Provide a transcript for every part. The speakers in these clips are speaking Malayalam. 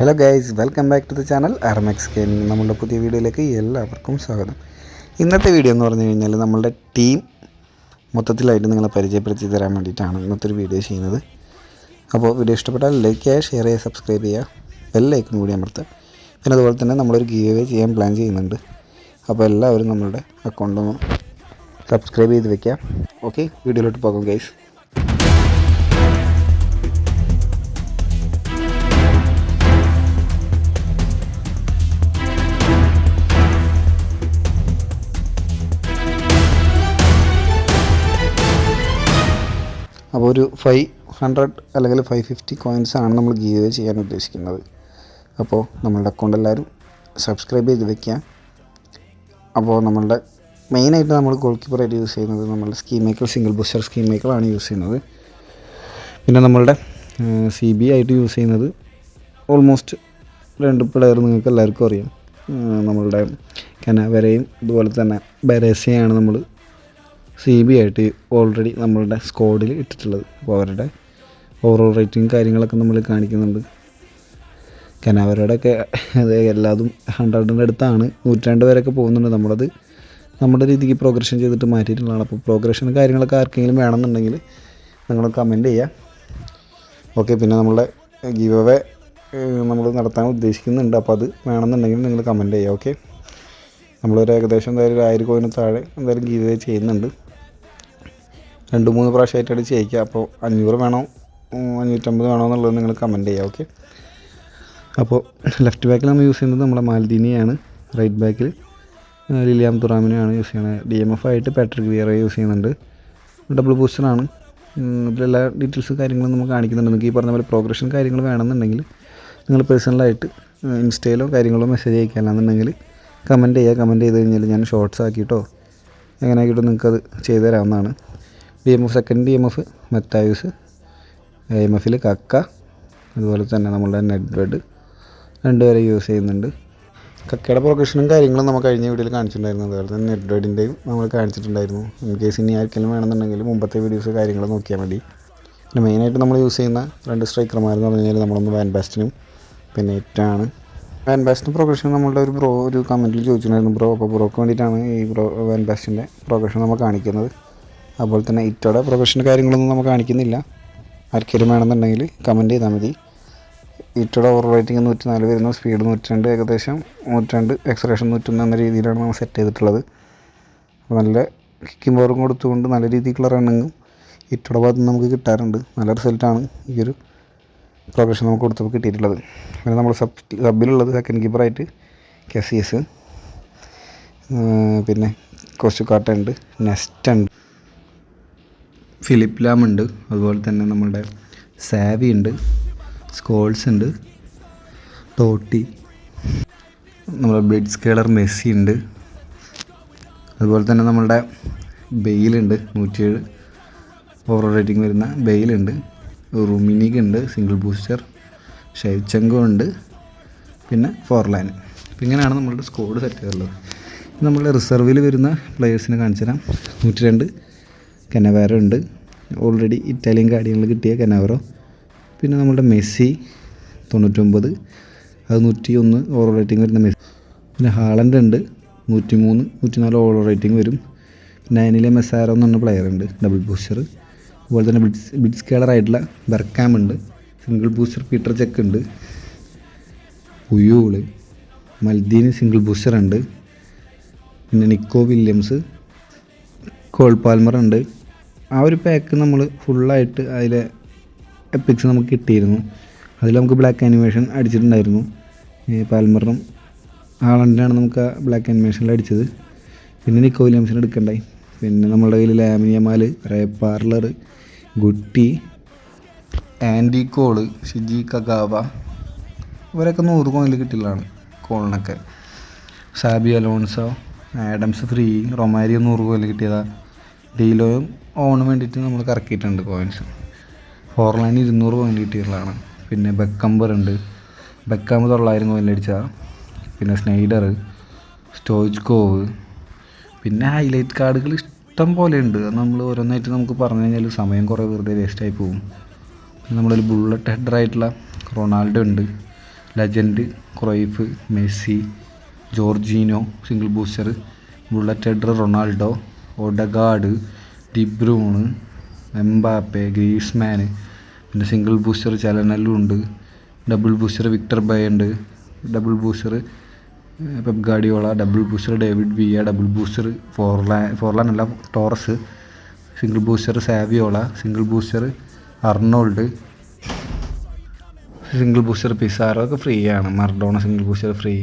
Hello guys welcome back to the channel Armex gaming നമ്മളുടെ പുതിയ വീഡിയോയിലേക്ക് എല്ലാവർക്കും സ്വാഗതം. ഇന്നത്തെ വീഡിയോ എന്ന് പറഞ്ഞു കഴിഞ്ഞാൽ നമ്മളുടെ ടീം മൊത്തത്തിലായിട്ട് നിങ്ങളെ പരിചയപ്പെടുത്തി തരാൻ വേണ്ടിയിട്ടാണ് ഇന്നത്തെ ഒരു വീഡിയോ ചെയ്യുന്നത്. അപ്പോൾ വീഡിയോ ഇഷ്ടപ്പെട്ടാൽ ലൈക്ക് ചെയ്യുക ഷെയർ ചെയ്യുക സബ്സ്ക്രൈബ് ചെയ്യുക ബെല്ലൈക്കൺ കൂടി അമർത്തുക. പിന്നെ അതുപോലെ തന്നെ നമ്മളൊരു ഗീവ് വേ ചെയ്യാൻ പ്ലാൻ ചെയ്യുന്നുണ്ട്. അപ്പോൾ എല്ലാവരും നമ്മളുടെ അക്കൗണ്ടൊന്ന് സബ്സ്ക്രൈബ് ചെയ്ത് വെക്കുക. ഓക്കെ വീഡിയോയിലോട്ട് പോകാം ഗൈസ് ഒരു ഫൈവ് ഹൺഡ്രഡ് അല്ലെങ്കിൽ ഫൈവ് ഫിഫ്റ്റി ആണ് നമ്മൾ ഗീവ് ചെയ്യാൻ ഉദ്ദേശിക്കുന്നത്. അപ്പോൾ നമ്മളുടെ അക്കൗണ്ട് എല്ലാവരും സബ്സ്ക്രൈബ് ചെയ്ത് വെക്കുക. അപ്പോൾ നമ്മളുടെ മെയിനായിട്ട് നമ്മൾ ഗോൾ കീപ്പറായിട്ട് യൂസ് ചെയ്യുന്നത് നമ്മളുടെ scheme maker single booster scheme മേക്കറാണ് use ചെയ്യുന്നത്. പിന്നെ നമ്മളുടെ സി ബി ആയിട്ട് യൂസ് ചെയ്യുന്നത് ഓൾമോസ്റ്റ് രണ്ട് പ്ലെയർ നിങ്ങൾക്ക് എല്ലാവർക്കും അറിയാം. നമ്മളുടെ കനാവരയും അതുപോലെ തന്നെ ബരേസയാണ് നമ്മൾ സി ബി ആയിട്ട് ഓൾറെഡി നമ്മളുടെ സ്ക്വാഡിൽ ഇട്ടിട്ടുള്ളത്. അപ്പോൾ അവരുടെ ഓവറോൾ റേറ്റിംഗ് കാര്യങ്ങളൊക്കെ നമ്മൾ കാണിക്കുന്നുണ്ട്. കാരണം അത് എല്ലാതും ഹൺഡ്രഡിന്റെ അടുത്താണ്. നൂറ്റാണ്ട് വരെയൊക്കെ പോകുന്നുണ്ട് നമ്മളത്. നമ്മുടെ രീതിക്ക് പ്രോഗ്രഷൻ ചെയ്തിട്ട് മാറ്റിയിട്ടുള്ളതാണ്. അപ്പോൾ പ്രോഗ്രഷൻ കാര്യങ്ങളൊക്കെ ആർക്കെങ്കിലും വേണമെന്നുണ്ടെങ്കിൽ നിങ്ങൾ കമന്റ് ചെയ്യുക ഓക്കെ പിന്നെ നമ്മളുടെ ഗീവ് അവേ നമ്മൾ നടത്താൻ ഉദ്ദേശിക്കുന്നുണ്ട്. അപ്പോൾ അത് വേണമെന്നുണ്ടെങ്കിൽ നിങ്ങൾ കമന്റ് ചെയ്യുക ഓക്കെ നമ്മളൊരു ഏകദേശം എന്തായാലും ഒരു ആയിരം കോയിന് താഴെ എന്തായാലും ഗീവ് അവേ ചെയ്യുന്നുണ്ട്. രണ്ട് മൂന്ന് പ്രാവശ്യമായിട്ടാണ് ചെയ്യിക്കുക അപ്പോൾ അഞ്ഞൂറ് വേണോ അഞ്ഞൂറ്റമ്പത് വേണോ എന്നുള്ളത് നിങ്ങൾ കമന്റ് ചെയ്യുക ഓക്കെ അപ്പോൾ ലെഫ്റ്റ് ബാക്കിൽ നമ്മൾ യൂസ് ചെയ്യുന്നത് നമ്മുടെ മാൽദീനിയാണ് റൈറ്റ് ബാക്കിൽ ലിലിയാം തുറാമിനെയാണ് യൂസ് ചെയ്യുന്നത്. ഡി എം എഫ് ആയിട്ട് പാട്രിക് വിയറെ യൂസ് ചെയ്യുന്നുണ്ട്. ഡബിൾ ബൂസ്റ്ററാണ് ഇതിലെല്ലാ ഡീറ്റെയിൽസ് കാര്യങ്ങളും നമുക്ക് കാണിക്കുന്നുണ്ട്. നിങ്ങൾക്ക് ഈ പറഞ്ഞ പോലെ പ്രോഗ്രഷൻ കാര്യങ്ങൾ വേണമെന്നുണ്ടെങ്കിൽ നിങ്ങൾ പേഴ്സണലായിട്ട് ഇൻസ്റ്റയിലോ കാര്യങ്ങളോ മെസ്സേജ് അയക്കാനാണെന്നുണ്ടെങ്കിൽ കമന്റ് ചെയ്യുക. കമന്റ് ചെയ്ത് കഴിഞ്ഞാൽ ഞാൻ ഷോർട്സ് ആക്കിയിട്ടോ എങ്ങനെ ആക്കിയിട്ടോ നിങ്ങൾക്കത് ചെയ്തു തരാവുന്നതാണ് D M F second D M F Matthaus A M എഫിൽ കക്ക അതുപോലെ തന്നെ നമ്മളുടെ നെഡ്വെഡ് രണ്ടുപേരെ യൂസ് ചെയ്യുന്നുണ്ട്. കക്കയുടെ പ്രൊഫഷനും കാര്യങ്ങളും നമ്മൾ കഴിഞ്ഞ വീഡിയോയിൽ കാണിച്ചിട്ടുണ്ടായിരുന്നു. അതുപോലെ തന്നെ നെഡ്വെഡിന്റെയും നമ്മൾ കാണിച്ചിട്ടുണ്ടായിരുന്നു. ഇൻ കേസ് ഇനി ആർക്കെങ്കിലും വേണമെന്നുണ്ടെങ്കിൽ മുമ്പത്തെ വീഡിയോസ് കാര്യങ്ങൾ നോക്കിയാൽ മതി. പിന്നെ മെയിനായിട്ട് നമ്മൾ യൂസ് ചെയ്യുന്ന രണ്ട് സ്ട്രൈക്കർമാരെന്ന് പറഞ്ഞു കഴിഞ്ഞാൽ നമ്മളൊന്ന് വാൻ ബാസ്റ്റിനും പിന്നെ ഏറ്റാണ് വാൻ ബാസ്റ്റിന്റെ പ്രൊഗ്രഷൻ നമ്മളുടെ ഒരു ബ്രോ ഒരു കമന്റിൽ ചോദിച്ചിട്ടുണ്ടായിരുന്നു. ബ്രോ അപ്പോൾ ബ്രോക്ക് വേണ്ടിയിട്ടാണ് ഈ ബ്രോ വാൻ ബാസ്റ്റിന്റെ പ്രൊഗ്രഷൻ നമ്മൾ കാണിക്കുന്നത്. അതുപോലെ തന്നെ ഇറ്റോടെ പ്രൊഫഷൻ കാര്യങ്ങളൊന്നും നമ്മൾ കാണിക്കുന്നില്ല. ആർക്കെങ്കിലും വേണമെന്നുണ്ടെങ്കിൽ കമന്റ് ചെയ്താൽ മതി. ഇറ്റോടെ ഓവർ റേറ്റിംഗ് നൂറ്റി നാല് വരുന്നു സ്പീഡ് നൂറ്റിരണ്ട് ഏകദേശം നൂറ്റിരണ്ട് എക്സറേഷൻ നൂറ്റൊന്ന് എന്ന രീതിയിലാണ് നമ്മൾ സെറ്റ് ചെയ്തിട്ടുള്ളത്. നല്ല കിക്കിംഗ് പവറും കൊടുത്തുകൊണ്ട് നല്ല രീതിക്കുള്ള റണ്ണിങ്ങും ഇറ്റോടെ ഭാഗത്ത് നമുക്ക് കിട്ടാറുണ്ട്. നല്ല റിസൾട്ടാണ് ഈ ഒരു പ്രൊഫഷൻ നമുക്ക് കൊടുത്തപ്പോൾ കിട്ടിയിട്ടുള്ളത്. പിന്നെ നമ്മൾ സബ് സബിലുള്ളത് സെക്കൻഡ് കീപ്പറായിട്ട് കെസിയസ് പിന്നെ കൊച്ചുകാട്ട ഉണ്ട് നെസ്റ്റ് ഉണ്ട്. ഫിലിപ്പ് ലാം ഉണ്ട്. അതുപോലെ തന്നെ നമ്മളുടെ സാവി ഉണ്ട്. സ്കോൾസ് ഉണ്ട്. തോട്ടി നമ്മുടെ ബ്ലിഡ് സ്കേളർ മെസ്സി ഉണ്ട്. അതുപോലെ തന്നെ നമ്മളുടെ ബെയിലുണ്ട് നൂറ്റിയേഴ് ഓവർ റേറ്റിംഗ് വരുന്ന ബെയിലുണ്ട് റുമിനിക് ഉണ്ട്. സിംഗിൾ ബൂസ്റ്റർ ഷൈച്ചങ്കോ ഉണ്ട്. പിന്നെ ഫോർലാൻ അപ്പം ഇങ്ങനെയാണ് നമ്മളുടെ സ്കോഡ് സെറ്റ് ചെയ്തിട്ടുള്ളത് നമ്മളുടെ റിസർവിൽ വരുന്ന പ്ലെയേഴ്സിനെ കാണിച്ചു തരാം നൂറ്റി രണ്ട് കനവാരോ ഉണ്ട്. ഓൾറെഡി ഇറ്റാലിയൻ കാര്യങ്ങൾ കിട്ടിയ കനവേറോ പിന്നെ നമ്മുടെ മെസ്സി തൊണ്ണൂറ്റൊമ്പത്. അത് നൂറ്റി ഒന്ന് ഓവർ റേറ്റിംഗ് വരുന്ന മെസ്സി. പിന്നെ ഹാളൻഡ് ഉണ്ട്. നൂറ്റി മൂന്ന് നൂറ്റി നാല് ഓവർ റേറ്റിംഗ് വരും നയനിലെ മെസ്സാരോ എന്ന് പറഞ്ഞ പ്ലെയർ ഉണ്ട്. ഡബിൾ ബൂസ്റ്റർ അതുപോലെ തന്നെ ബിഡ്സ് ബിഡ്സ് കേളറായിട്ടുള്ള ബെർക്കാം ഉണ്ട്. സിംഗിൾ ബൂസ്റ്റർ പീറ്റർ ചെക്ക് ഉണ്ട്. ഉയൂൾ മൽദീന് സിംഗിൾ ബൂസ്റ്റർ ഉണ്ട്. പിന്നെ നിക്കോ വില്യംസ് കോൾ പാൽമർ ഉണ്ട്. ആ ഒരു പാക്ക് നമ്മൾ ഫുള്ളായിട്ട് അതിലെ എപ്പിക്സ് നമുക്ക് കിട്ടിയിരുന്നു. അതിൽ നമുക്ക് ബ്ലാക്ക് ആനിമേഷൻ അടിച്ചിട്ടുണ്ടായിരുന്നു. പാൽമറിനും ആളണ്ടിനാണ് നമുക്ക് ബ്ലാക്ക് ആനിമേഷനിൽ അടിച്ചത്. പിന്നെ നിക്കോ വില്യംസിന് എടുക്കണ്ടായി. പിന്നെ നമ്മളുടെ കയ്യിൽ ലാമിനിയമാൽ Ray Parlour Guti Andy Cole Shiji Kagawa ഇവരൊക്കെ നൂറ് കോണിൽ കിട്ടിയതാണ് കോളിനൊക്കെ. Xabi Alonso Adams free Romario നൂറ് കോയിൻ കിട്ടിയതാ. ഡീലോയും ഓണിന് വേണ്ടിയിട്ട് നമ്മൾ കറക്കിയിട്ടുണ്ട് കോയിൻസ് ഫോർ ലൈൻ ഇരുന്നൂറ് കോയിൻ കിട്ടിയിട്ടുള്ളതാണ്. പിന്നെ ബെക്കംബർ ഉണ്ട്. ബെക്കാമ്പ് തൊള്ളായിരം കോയിൻ അടിച്ച. പിന്നെ സ്നൈഡർ സ്റ്റോജ്കോവ് പിന്നെ ഹൈലൈറ്റ് കാർഡുകൾ ഇഷ്ടം പോലെ ഉണ്ട്. നമ്മൾ ഓരോന്നായിട്ട് നമുക്ക് പറഞ്ഞു കഴിഞ്ഞാൽ സമയം കുറേ വെറുതെ വേസ്റ്റായി പോകും. നമ്മളൊരു ബുള്ളറ്റ് ഹെഡറായിട്ടുള്ള റൊണാൾഡോ ഉണ്ട്. Legend Cruyff Messi Jorginho single booster bullet header Ronaldo Odegaard De Bruyne Mbappe Griezmann പിന്നെ സിംഗിൾ ബൂസ്റ്റർ ചലനലും ഉണ്ട്. ഡബിൾ ബൂസ്റ്റർ വിക്ടർ ബയ ഉണ്ട്. Double booster Pep Guardiola double booster David Villa double booster Forlan Forlan അല്ല Torres single booster Saviola single booster Arnold single booster Pizarro ഒക്കെ ഫ്രീ ആണ്. Maradona single booster free.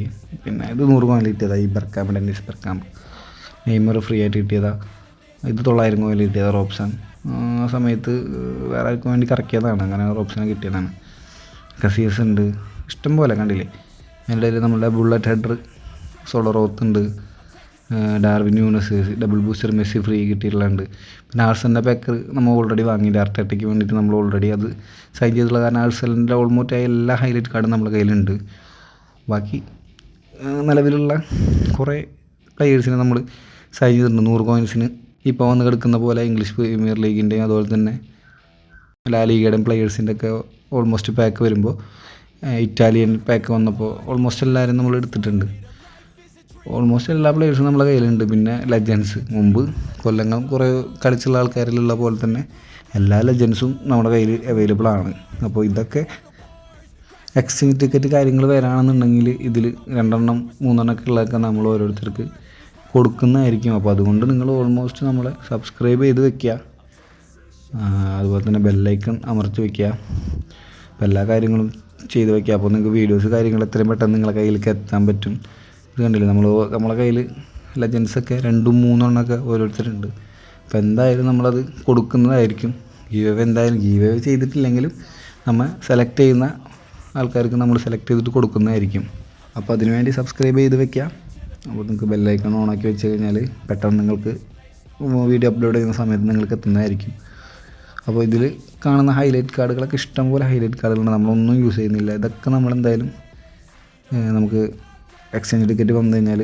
പിന്നെ ഇത് നൂറ് കിട്ടിയതാണ് ഈ Bergkamp Dennis Bergkamp Neymar free ആയിട്ട് കിട്ടിയതാണ് ഇത് തൊള്ളായിരം കോയിൽ കിട്ടിയതാണ് റോപ്സൺ ആ സമയത്ത് വേറെ ആർക്കും വേണ്ടി കറക്കിയതാണ്. അങ്ങനെ റോപ്സനെ കിട്ടിയതാണ്. കസിയസ് ഉണ്ട്. ഇഷ്ടം പോലെ കണ്ടില്ലേ? അതിന്റെ ഇടയിൽ നമ്മുടെ ബുള്ളറ്റ് ഹെഡർ സോളറോത്ത് ഉണ്ട്. Darwin Yunus double booster Messi free കിട്ടിയിട്ടുള്ളുണ്ട് പിന്നെ ആഴ്സലിന്റെ പാക്കർ നമ്മൾ ഓൾറെഡി വാങ്ങിയിട്ട് അർട്ടയ്ക്ക് വേണ്ടിയിട്ട് നമ്മൾ ഓൾറെഡി അത് സൈൻ ചെയ്തിട്ടുള്ള കാരണം ആഴ്സലിന്റെ ഓൾമോസ്റ്റ് ആയ എല്ലാ ഹൈലൈറ്റ് കാർഡും നമ്മുടെ കയ്യിലുണ്ട്. ബാക്കി നിലവിലുള്ള കുറേ പ്ലെയേഴ്സിനെ നമ്മൾ സൈൻ ചെയ്തിട്ടുണ്ട് നൂറ് കോയിൻസിന് ഇപ്പോൾ വന്ന് കിടക്കുന്ന പോലെ ഇംഗ്ലീഷ് പ്രീമിയർ ലീഗിന്റെയും അതുപോലെ തന്നെ ലാ ലീഗയുടെയും പ്ലെയേഴ്സിന്റെ ഒക്കെ ഓൾമോസ്റ്റ് പാക്ക് വരുമ്പോൾ ഇറ്റാലിയൻ പാക്ക് വന്നപ്പോൾ ഓൾമോസ്റ്റ് എല്ലാവരും നമ്മൾ എടുത്തിട്ടുണ്ട്. ഓൾമോസ്റ്റ് എല്ലാ പ്ലെയേഴ്സും നമ്മളെ കയ്യിലുണ്ട്. പിന്നെ ലെജൻസ് മുമ്പ് കൊല്ലങ്ങൾ കുറേ കളിച്ചുള്ള ആൾക്കാരിലുള്ള പോലെ തന്നെ എല്ലാ ലെജൻസും നമ്മുടെ കയ്യിൽ അവൈലബിൾ ആണ്. അപ്പോൾ ഇതൊക്കെ എക്സ്ചേഞ്ച് ടിക്കറ്റ് കാര്യങ്ങൾ വരാണെന്നുണ്ടെങ്കിൽ ഇതിൽ രണ്ടെണ്ണം മൂന്നെണ്ണം ഒക്കെ ഉള്ളതൊക്കെ നമ്മൾ ഓരോരുത്തർക്ക് കൊടുക്കുന്നതായിരിക്കും. അപ്പോൾ അതുകൊണ്ട് നിങ്ങൾ ഓൾമോസ്റ്റ് നമ്മളെ സബ്സ്ക്രൈബ് ചെയ്ത് വെക്കുക. അതുപോലെ തന്നെ ബെല്ലൈക്കൺ അമർത്തി വെക്കുക. അപ്പോൾ എല്ലാ കാര്യങ്ങളും ചെയ്ത് വെക്കുക. അപ്പോൾ നിങ്ങൾക്ക് വീഡിയോസ് കാര്യങ്ങൾ എത്രയും പെട്ടെന്ന് നിങ്ങളുടെ കയ്യിലേക്ക് എത്താൻ പറ്റും. ഇത് കണ്ടില്ലേ? നമ്മൾ നമ്മളെ കയ്യിൽ ലെജൻസൊക്കെ രണ്ടും മൂന്നെണ്ണമൊക്കെ ഓരോരുത്തരുണ്ട്. അപ്പോൾ എന്തായാലും നമ്മളത് കൊടുക്കുന്നതായിരിക്കും. ഗീവ് എന്തായാലും ഗീവ് ചെയ്തിട്ടില്ലെങ്കിലും നമ്മൾ സെലക്ട് ചെയ്യുന്ന ആൾക്കാർക്ക് നമ്മൾ സെലക്ട് ചെയ്തിട്ട് കൊടുക്കുന്നതായിരിക്കും. അപ്പോൾ അതിനുവേണ്ടി സബ്സ്ക്രൈബ് ചെയ്ത് വെക്കുക. അപ്പോൾ നിങ്ങൾക്ക് ബെല്ലൈക്കൺ ഓണാക്കി വെച്ച് കഴിഞ്ഞാൽ പെട്ടെന്ന് നിങ്ങൾക്ക് വീഡിയോ അപ്ലോഡ് ചെയ്യുന്ന സമയത്ത് നിങ്ങൾക്ക് എത്തുന്നതായിരിക്കും. അപ്പോൾ ഇതിൽ കാണുന്ന ഹൈലൈറ്റ് കാർഡുകളൊക്കെ ഇഷ്ടംപോലെ ഹൈലൈറ്റ് കാർഡുകളുണ്ട് നമ്മളൊന്നും യൂസ് ചെയ്യുന്നില്ല. ഇതൊക്കെ നമ്മളെന്തായാലും നമുക്ക് എക്സ്ചേഞ്ച് ടിക്കറ്റ് വന്നു കഴിഞ്ഞാൽ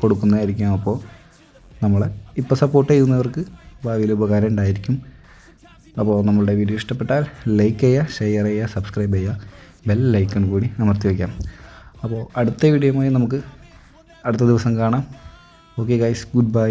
കൊടുക്കുന്നതായിരിക്കും. അപ്പോൾ നമ്മളെ ഇപ്പോൾ സപ്പോർട്ട് ചെയ്യുന്നവർക്ക് ഭാവിയിൽ ഉപകാരം ഉണ്ടായിരിക്കും. അപ്പോൾ നമ്മളുടെ വീഡിയോ ഇഷ്ടപ്പെട്ടാൽ ലൈക്ക് ചെയ്യുക ഷെയർ ചെയ്യുക സബ്സ്ക്രൈബ് ചെയ്യുക ബെൽ ലൈക്കൺ കൂടി അമർത്തി വയ്ക്കാം അപ്പോൾ അടുത്ത വീഡിയോയുമായി നമുക്ക് അടുത്ത ദിവസം കാണാം. Okay guys good bye